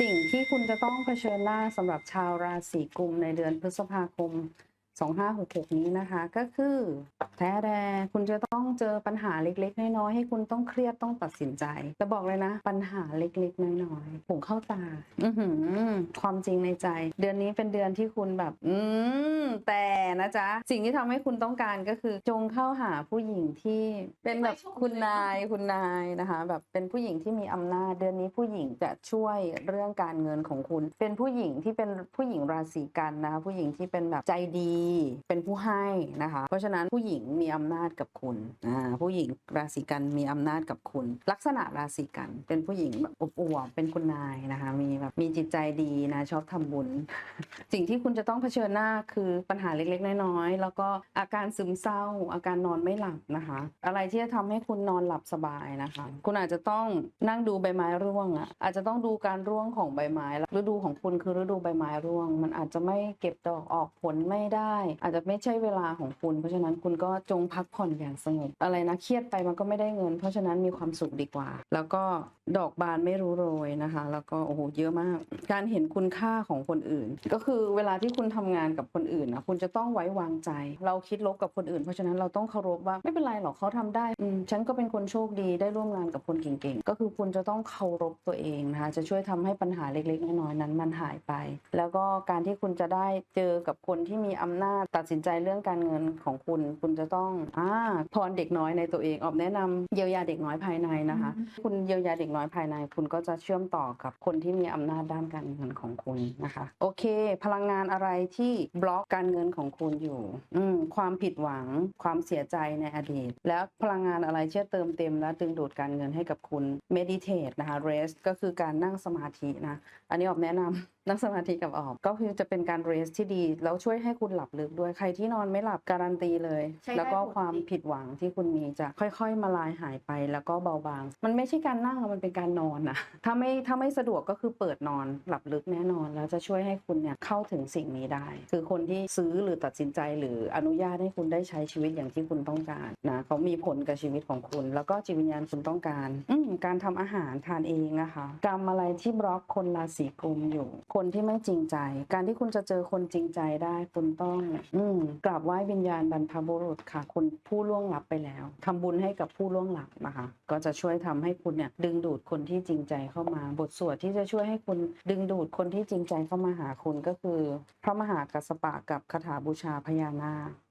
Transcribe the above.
สิ่งที่คุณจะต้องเผชิญหน้าสำหรับชาวราศีกุมในเดือนพฤษภาคม 2566 นี้นะคะ ก็คือแท้แดคุณจะต้องเจอปัญหาเล็กๆ น้อยๆ ให้คุณต้องเครียดต้องตัดสินใจ แต่บอกเลยนะ ปัญหาเล็กๆ น้อยๆผงเข้าตา อือหือความจริงในใจ เดือนนี้เป็นเดือนที่คุณแบบ อืมแต่นะจ๊ะ สิ่งที่ทำให้คุณต้องการก็คือ จงเข้าหาผู้หญิงที่เป็นแบบคุณนายคุณนายนะคะ แบบเป็นผู้หญิงที่มีอำนาจ เดือนนี้ผู้หญิงจะช่วยเรื่องการเงินของคุณ เป็นผู้หญิงที่เป็นผู้หญิงราศีกันนะคะผู้หญิงที่เป็นแบบใจดีเป็นผู้ให้นะคะ เพราะฉะนั้นผู้หญิงมีอำนาจกับคุณอ่าผู้หญิงราศีกันมีอำนาจกับคุณ ลักษณะราศีกัน เป็นผู้หญิงแบบอบอวบเป็นคุณนายนะคะ มีแบบมีจิตใจดีนะชอบทำบุญ สิ่งที่คุณจะต้องเผชิญหน้าคือปัญหาเล็กๆน้อยๆแล้วก็อาการซึมเศร้า อาการนอนไม่หลับนะคะ อะไรที่จะทำให้คุณนอนหลับสบายนะคะ คุณอาจจะต้องนั่งดูใบไม้ร่วงอะอาจจะต้องดูการร่วงของใบไม้แล้วฤดูของคุณคือฤดูใบไม้ร่วง มันอาจจะไม่เก็บดอกออกผลไม่ได้อาจจะไม่ใช่เวลาของคุณ เพราะฉะนั้นคุณก็จงพักผ่อนอย่างสงบอะไรนะเครียดไปมันก็ไม่ได้เงิน เพราะฉะนั้นมีความสุขดีกว่า แล้วก็ดอกบานไม่รู้โรยนะคะ แล้วก็โอ้โหเยอะมาก การเห็นคุณค่าของคนอื่น ก็คือเวลาที่คุณทำงานกับคนอื่นนะคุณจะต้องไว้วางใจ เราคิดลบกับคนอื่น เพราะฉะนั้นเราต้องเคารพว่าไม่เป็นไรหรอกเขาทำได้อืฉันก็เป็นคนโชคดีได้ร่วมงานกับคนเก่งๆก็คือคุณจะต้องเคารพตัวเองนะคะจะช่วยทำให้ปัญหาเล็กๆน้อยๆนั้นมันหายไป แล้วก็การที่คุณจะได้เจอกับคนที่มีอำนาจตัดสินใจเรื่องการเงินของคุณ คุณจะต้องอ่าพรเด็กน้อยในตัวเอง ออกแนะนำเยียวยาเด็กน้อยภายในนะคะ คุณเยียวยาเด็กน้อยภายใน คุณก็จะเชื่อมต่อกับคนที่มีอำนาจด้านการเงินของคุณนะคะ โอเค พลังงานอะไรที่บล็อกการเงินของคุณอยู่ อืมความผิดหวัง ความเสียใจในอดีต แล้วพลังงานอะไรที่จะเติมเต็มและดึงดูดการเงินให้กับคุณ meditate นะคะ rest ก็คือการนั่งสมาธินะ อันนี้ออกแนะนำ นั่งสมาธิกับออกก็คือจะเป็นการเรสที่ดีแล้วช่วยให้คุณหลับลึกด้วยใครที่นอนไม่หลับการันตีเลยใช้ได้แล้วก็ผลความจริงผิดหวังที่คุณมีจะค่อย ๆ มาลายหายไปแล้วก็เบาบาง มันไม่ใช่การนั่งอะมันเป็นการนอนนะถ้าไม่ถ้าไม่สะดวกก็คือเปิดนอนหลับลึกแน่นอน แล้วจะช่วยให้คุณเนี่ยเข้าถึงสิ่งนี้ได้ คือคนที่ซื้อหรือตัดสินใจหรืออนุญาตให้คุณได้ใช้ชีวิตอย่างที่คุณต้องการนะเขามีผลกับชีวิตของคุณ แล้วก็จิตวิญญาณคุณต้องการ อืมการทำอาหารทานเองนะคะกรรมอะไรที่บล็อกคนราศีกุมอยู่คนที่ไม่จริงใจ การที่คุณจะเจอคนจริงใจได้คุณต้อง อืกราบไหว้วิญญาณบรรพบุรุษค่ะ คนผู้ล่วงลับไปแล้วทำบุญให้กับผู้ล่วงลับนะคะ ก็จะช่วยทำให้คุณเนี่ยดึงดูดคนที่จริงใจเข้ามา บทสวดที่จะช่วยให้คุณดึงดูดคนที่จริงใจเข้ามาหาคุณก็คือ พระมหากัสสปะกับคาถาบูชาพญานาค